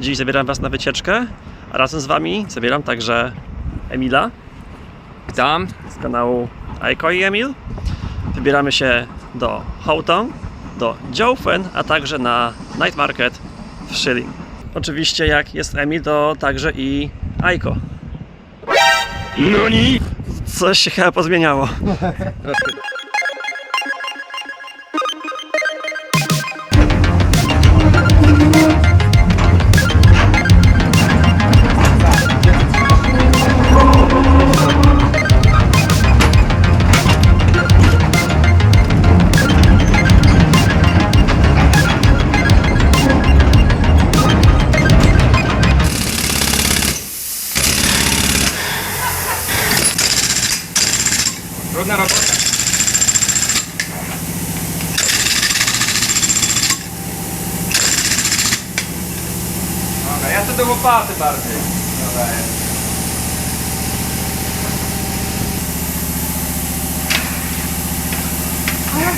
Dziś zabieram Was na wycieczkę, a razem z Wami zabieram także Emila Witam. z kanału Aiko i Emil. Wybieramy się do Houghton, do Jiufen, a także na Night Market w Schilling. Oczywiście jak jest Emil, to także i Aiko. NONI? Coś się chyba pozmieniało. Trudna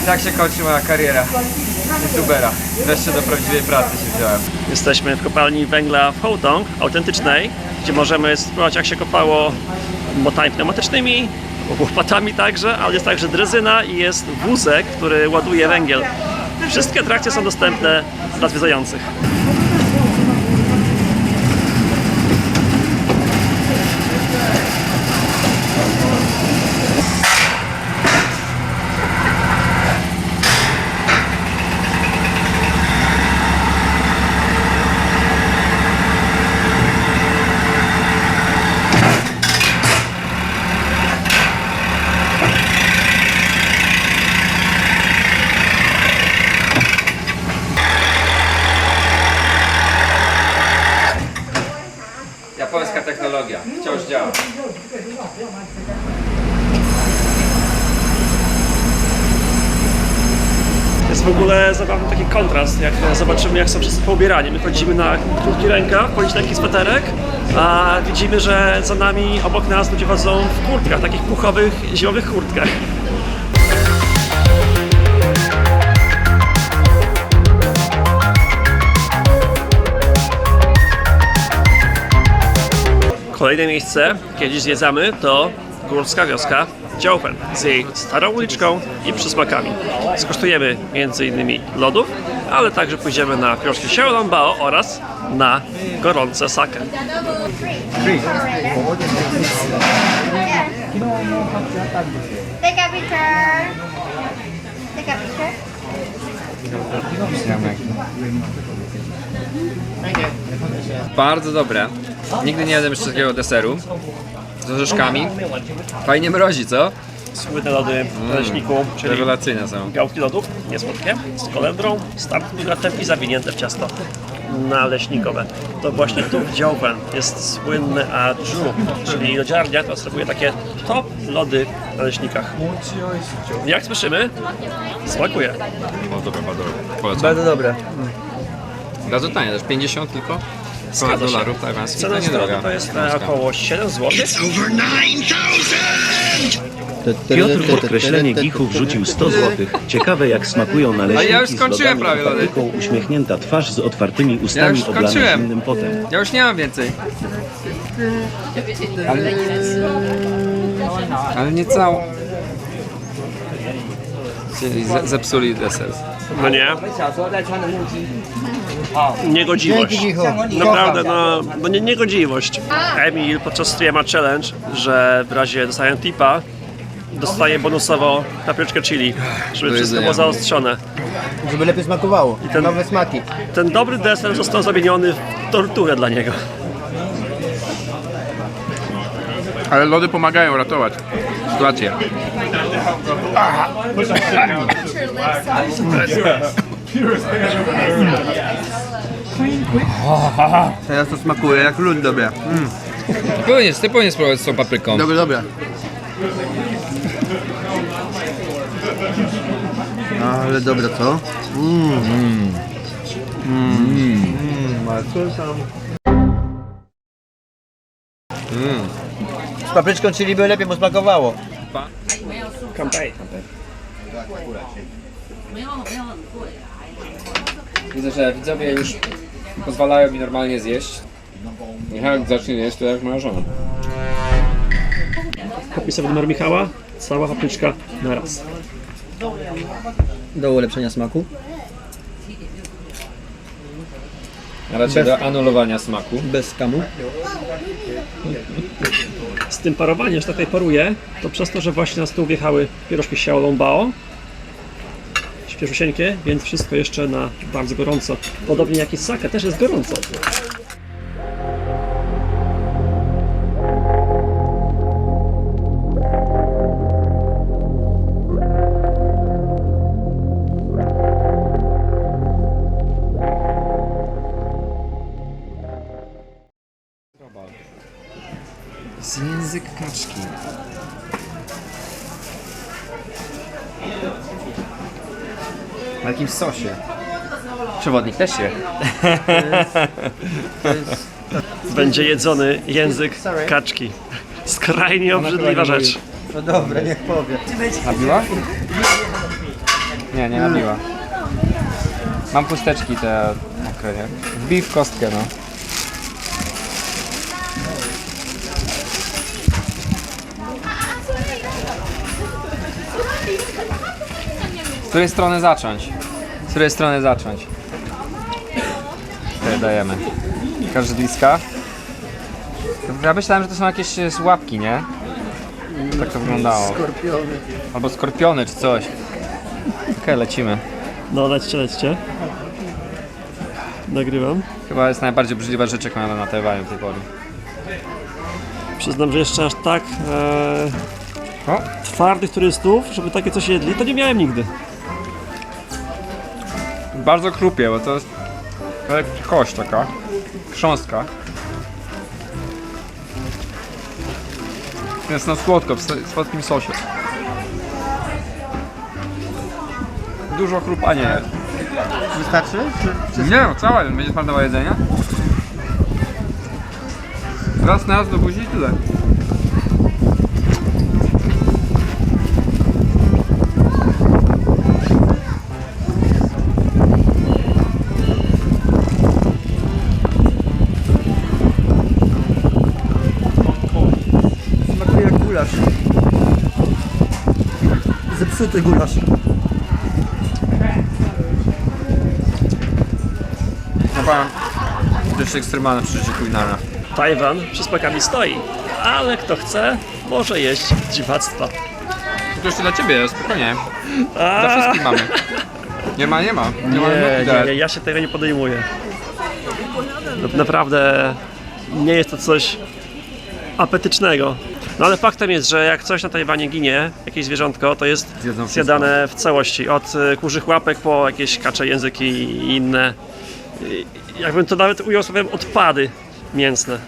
Tak się kończy moja kariera youtubera. Wreszcie do prawdziwej pracy się wziąłem. Jesteśmy w kopalni węgla w Houtong, autentycznej, gdzie możemy spróbować jak się kopało motami pneumatycznymi, łopatami także, ale jest także drezyna i jest wózek, który ładuje węgiel. Wszystkie atrakcje są dostępne dla zwiedzających. Działa. Jest w ogóle zabawny taki kontrast, jak zobaczymy jak są wszyscy poubierani. My chodzimy na krótki rękaw, taki sweterek, a widzimy, że za nami, obok nas ludzie chodzą w kurtkach, takich puchowych, zimowych kurtkach. Kolejne miejsce, kiedy dziś zwiedzamy, to górska wioska Działfen z jej starą uliczką i przysmakami. Skosztujemy m.in. lodów, ale także pójdziemy na krążki Xiaolongbao oraz na gorące sake. Take a picture. Take a picture. Bardzo dobre. Nigdy nie jadłem jeszcze takiego deseru. Z orzeszkami. Fajnie mrozi, co? Słynne lody w leśniku, czyli Rewelacyjne są. gałki lodów, niesłodkie, z kolendrą, z tartuglatem i zawinięte w ciasto naleśnikowe. To właśnie tu w jest słynny Aju, czyli lodziarnia, która serwuje takie top lody na leśnikach. Jak słyszymy, smakuje. O, dobra, bardzo Polecam. Bardzo dobre. Bardzo tanie, też 50 tylko? Się. dolarów, więc Cena zdrowa to jest e, około 7 zł. Piotr w podkreślenie gichu wrzucił 100 zł. Ciekawe jak smakują naleśniki ja już z skończyłem i prawie lody. papryką, uśmiechnięta twarz z otwartymi Ja ustami już oblane skończyłem. zimnym potem. Ja już nie mam więcej. Ale, ale nie całą. Czyli ze- zepsuli deser. No nie? Niegodziwość. Naprawdę, no, no nie, niegodziwość. Emil podczas streama challenge, że w razie dostania tipa dostaje bonusowo papryczkę chili, żeby wszystko było zaostrzone. Żeby lepiej smakowało. ten- Nowe smaki. Ten dobry deser został zamieniony w torturę dla niego. Ale lody pomagają ratować sytuację. Teraz to smakuje jak lód dobre. Ty powinien, ty powinien spróbować z tą papryką. Dobre, dobre. Ale dobre, co? Mmm. Mmm. Mmm. Z papryczką chili by lepiej mu smakowało. Kampej. Widzę, że widzowie już pozwalają mi normalnie zjeść. Michał jak zacznie jeść, to jak moja żona. Opisowy numer Michała, cała papryczka na raz. Do ulepszenia smaku. A raczej do anulowania smaku. Bez skamu. Z tym parowaniem, że tak tutaj paruje, to przez to, że właśnie na stół wjechały pierożki z xiaolongbao, świeżusieńkie, więc wszystko jeszcze na bardzo gorąco. Podobnie jak i sake, też jest gorąco. Przewodnik też się. Będzie jedzony język kaczki. Skrajnie obrzydliwa rzecz. No dobra, niech powie. Nabiła? Nie, nie nabiła. Mam chusteczki te mokre, nie? Wbij w kostkę, no. Z której strony zacząć? Z której strony zacząć? Tutaj dajemy. Każdy bliska. Ja myślałem, że to są jakieś e, łapki, nie? Tak to wyglądało. Skorpiony. Albo skorpiony czy coś. Okej, lecimy. No, lećcie, lećcie. Nagrywam. Chyba jest najbardziej obrzydliwa rzecz, jaką ja natywałem do tej pory. Przyznam, że jeszcze aż tak e, O, twardych turystów, żeby takie coś jedli, to nie miałem nigdy. bardzo krupie, bo to jest jak kość taka, chrząstka. Jest na słodko, w słodkim sosie. Dużo chrupania jest. Wystarczy? Czy, czy... Nie, cała będzie pan dawał jedzenia. Raz na raz do buzi i tyle. Zepsuty gulasz. No pan, to jest ekstremalne przeżycie kulinarne. Tajwan przy smakami stoi, ale kto chce, może jeść dziwactwa. To jeszcze dla ciebie jest, spokojnie. Dla wszystkich mamy. Nie ma, nie ma. Nie, ma Nie, nie, nie, nie, ja się tego nie podejmuję. Na- Naprawdę nie jest to coś apetycznego. No ale faktem jest, że jak coś na Tajwanie ginie, jakieś zwierzątko, to jest zjadane w całości. Od y, kurzych łapek po jakieś kacze języki i inne. Y, Jakbym to nawet ujął sobie odpady mięsne.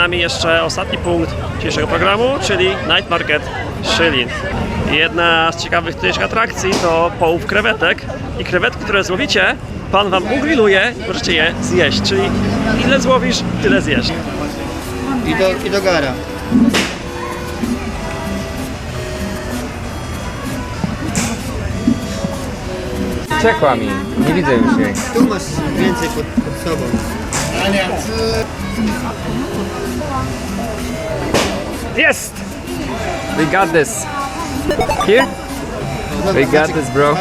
Nami jeszcze ostatni punkt dzisiejszego programu, czyli Night Market Shilin. Jedna z ciekawych tutejszych atrakcji to połów krewetek i krewetki, które złowicie, pan wam ugrilluje i możecie je zjeść, czyli ile złowisz, tyle zjesz. I do, i do gara. Ciekła mi. Nie widzę już jej. Tu masz więcej pod, pod sobą. Yes! We got this. Here? We got this, bro.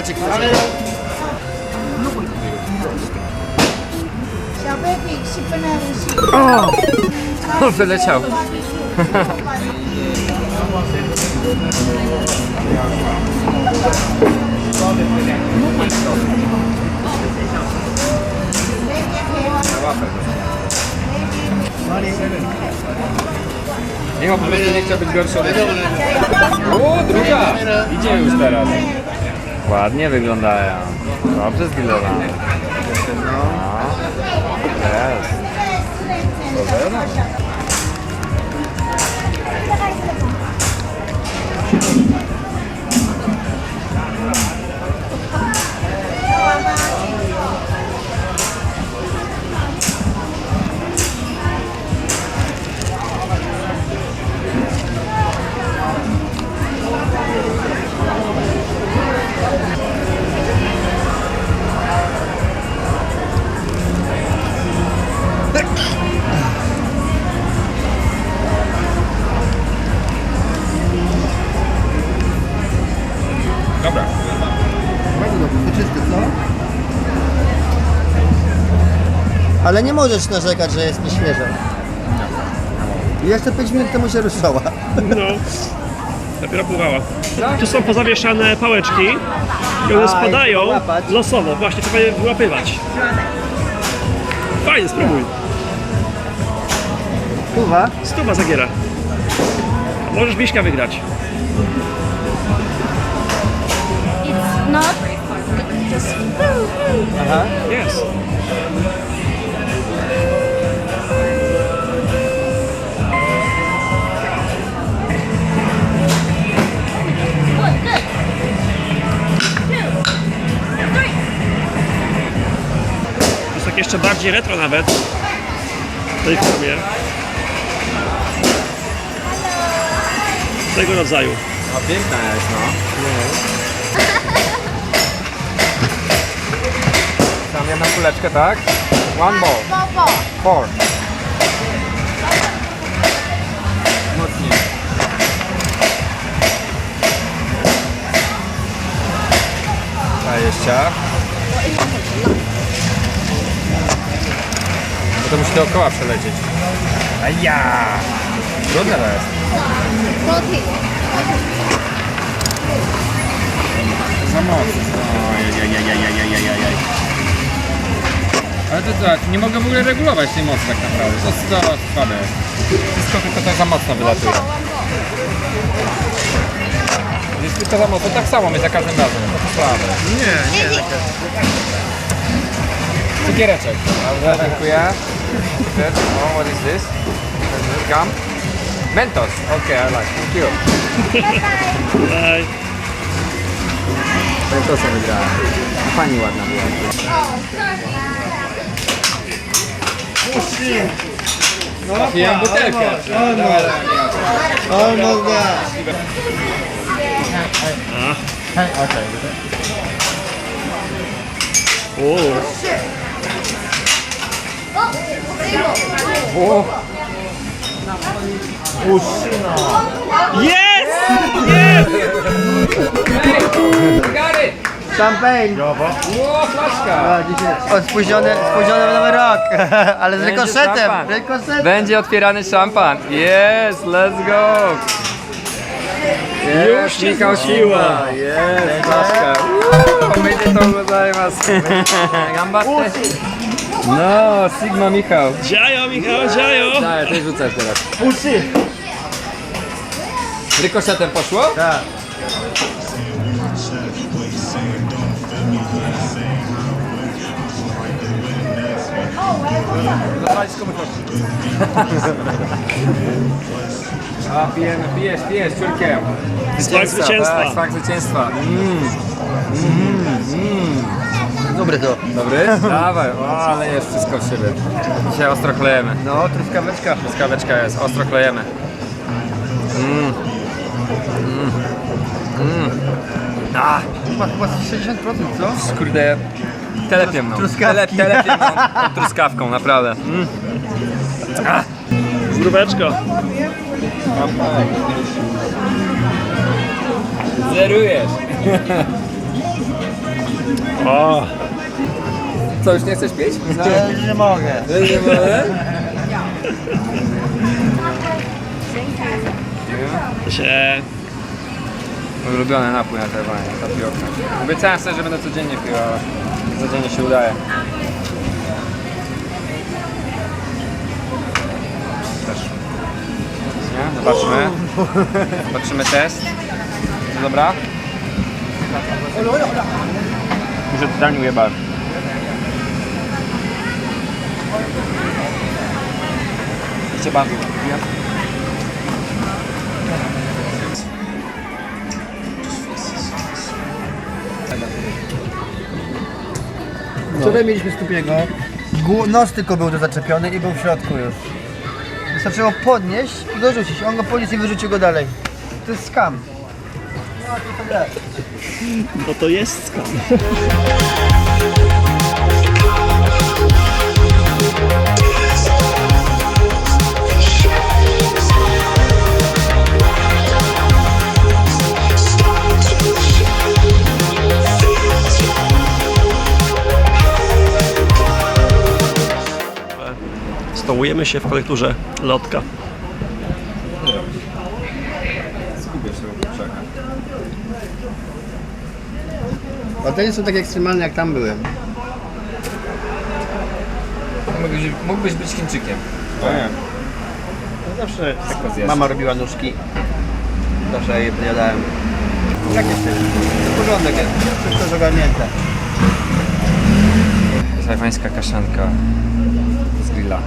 Oh! Wyleciał. Michał po prostu nie chciał być gorszy mnie. O, druga! Idzie już teraz. Ładnie wyglądają. Dobrze zgrillowane. No. Jest. Dobra. Ale nie możesz narzekać, że jest nieświeża. I Jeszcze 5 minut temu się ruszała. No, dopiero pływała. Tu są pozawieszane pałeczki i one spadają łapać. losowo. Właśnie trzeba je wyłapywać. Fajnie, spróbuj. Kuwa. Stuwa zagiera. Możesz Miśka wygrać. It's not just Aha. Jest. Jeszcze bardziej retro nawet w tej formie. Tego rodzaju. No piękna jest, no. Tam jedną kuleczkę, tak? One ball. Bobo. Four. Mocniej. Dwadzieścia. To musi dookoła przelecieć. Aja! Trudne to jest. Za mocno. Ojej. Ale to tak, nie mogę w ogóle regulować tej mocy tak naprawdę. To jest za słabe. Wszystko tylko tak za mocno wylatuje. Jest tylko za mocno, tak samo my za każdym razem. To słabe. Nie, nie. Cukiereczek. Dobrze, dziękuję. Good. Oh, what is this? Gum? Mentos. Okay, I like. Thank you. Daj. Mentosa wygrałem. Pani ładna była. Trafiłem butelkę. Almost there. O. O, Jest! Jest! Gary! Champagne. O, flaszka! A, dzisiaj. O, spóźniony, spóźniony nowy rok. Ale z Będzie rykoszetem. szampan. Rykoszetem. Będzie otwierany szampan. Yes, let's go! Już cię zmusiła. Jest, flaszka. Omedetou gozaimasu. Gambatte. No, Sigma Michał. Dziajo, Michał, dziajo! Daj, ty rzucasz teraz. Rykoszetem poszło? Tak. A, pijemy, pijesz, pijesz, ciurkiem. Smak zwycięstwa. Tak, smak zwycięstwa. Mm. Dobre to. Dobry? Dawaj, o, ale jest wszystko w siebie. Dzisiaj ostro klejemy. No, truskaweczka. Truskaweczka jest, ostro klejemy. Mm. Mm. Mm. A, Ma chyba 60%, co? kurde, telepię mną. Truskawki. Tele, telepię mną tą truskawką, naprawdę. Mm. Zdróweczko. Zerujesz. O, Co, już nie chcesz pić? Nie, nie mogę. Nie mogę? się... Mój ulubiony napój na telefonie, tapioka. Obiecałem sobie, że będę codziennie pił, ale codziennie się udaje. Też. Nie? Zobaczmy. Zobaczymy test. To dobra? Muszę totalnie ujebać. Chcę bardzo. Wczoraj mieliśmy stupiego. Nos tylko był zaczepiony i był w środku już. Wystarczyło podnieść i go rzucić. On go podniósł i wyrzucił go dalej. To jest skam. No, to jest skam. Stołujemy się w kolekturze Lotka. A te nie są tak ekstremalne jak tam byłem. Mógłbyś, mógłbyś być Chińczykiem. Zawsze Tak zjesz. mama robiła nóżki. Zawsze je jadałem. Jak jest ten? To porządek jest. Wszystko jest ogarnięte. Tajwańska kaszanka z grilla.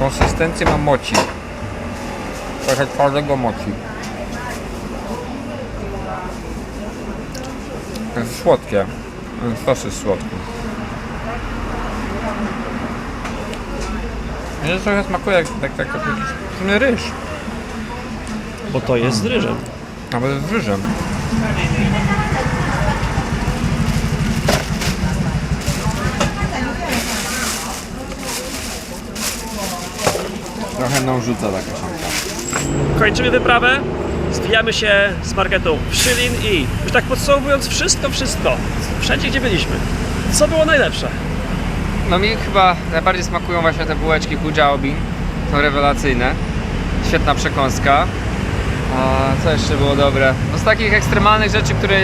Konsystencję ma moci. Trochę twardego moci. Jest słodkie. Sos jest słodki. Mnie trochę smakuje jak tak, tak, tak, w sumie ryż. Bo to jest z ryżem. Nawet z ryżem. Trochę nam rzuca ta kaszanka. Kończymy wyprawę, zwijamy się z marketu w Szylin i już tak podsumowując wszystko, wszystko, wszędzie gdzie byliśmy, co było najlepsze? No mi chyba najbardziej smakują właśnie te bułeczki Hujiaobin. Są rewelacyjne. Świetna przekąska. A co jeszcze było dobre? No z takich ekstremalnych rzeczy, które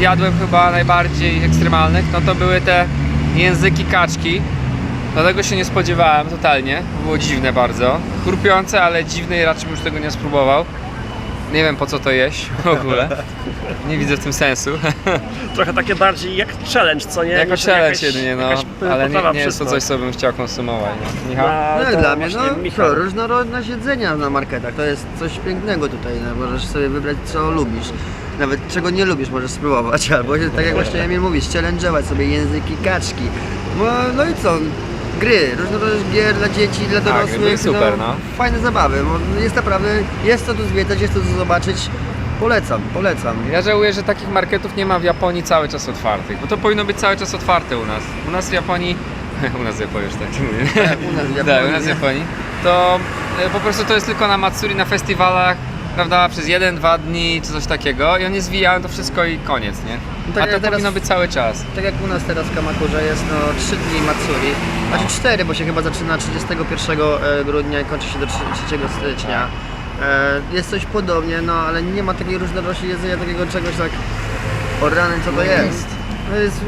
jadłem chyba najbardziej ekstremalnych, no to były te języki kaczki. Dlatego się nie spodziewałem totalnie. Było dziwne bardzo. Chrupiące, ale dziwne i raczej bym już tego nie spróbował. Nie wiem po co to jeść w ogóle. Nie widzę w tym sensu. Trochę takie bardziej jak challenge, co nie? Jako Niż challenge jakaś- jedynie, no. jakaś Ale nie, potrawa nie jest to coś, co bym chciał konsumować. No. Michał? No, No to dla mnie, właśnie no Michał. co, różnorodność jedzenia na marketach, to jest coś pięknego tutaj, no, możesz sobie wybrać co lubisz. Nawet czego nie lubisz możesz spróbować, albo tak jak właśnie Emil mówisz, challenge'ować sobie języki kaczki. No, no i co, gry, różnorodność gier dla dzieci, dla Tak, dorosłych, były super, no. fajne zabawy, bo jest naprawdę, jest co tu zwiedzać, jest co tu zobaczyć, polecam, polecam. Ja żałuję, że takich marketów nie ma w Japonii cały czas otwartych, bo to powinno być cały czas otwarte u nas. U nas w Japonii, u nas w Japonii już tak mówię. U nas w Tak, Japonii, u nas w nie? Japonii. To e, po prostu to jest tylko na Matsuri, na festiwalach, prawda, przez jeden, dwa dni czy coś takiego i oni zwijają to wszystko i koniec, nie? tak A to jak teraz- powinno być cały czas. Tak jak u nas teraz w Kamakurze jest no 3 dni Matsuri, znaczy 4, bo się chyba zaczyna 31 grudnia i kończy się do 3 stycznia. E, Jest coś podobnie, no ale nie ma takiej różnorodności jedzenia, takiego czegoś tak o rany co to jest. No jest,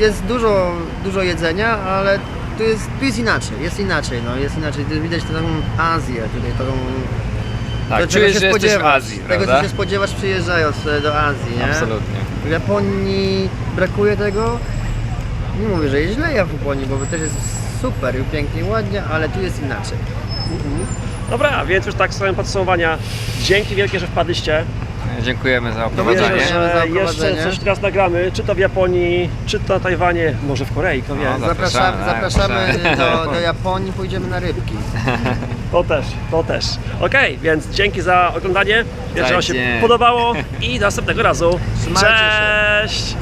jest dużo, dużo jedzenia, ale tu jest, tu jest inaczej, jest inaczej, no jest inaczej. Tu widać taką Azję tutaj, taką Tak, to, czujesz, się że jesteś w spodziewasz, Azji, Tego, co prawda? się spodziewasz przyjeżdżając e, do Azji, nie? Absolutnie. W Japonii brakuje tego. Nie mówię, że jest źle ja w Japonii, bo też jest super, i pięknie, i ładnie, ale tu jest inaczej. Dobra, więc już tak swoim podsumowania. Dzięki wielkie, że wpadliście. Dziękujemy za oprowadzenie. Dziękujemy za że jeszcze coś teraz nagramy, czy to w Japonii, czy to na Tajwanie, może w Korei, kto wie. No, Zapraszamy, Zapraszamy, zapraszamy zapraszamy. do, do Japonii, pójdziemy na rybki. To też, to też. Okej, więc dzięki za oglądanie. Wierzę, że Wam się Zajdzie. podobało i do następnego razu. Trzymajcie się. Cześć!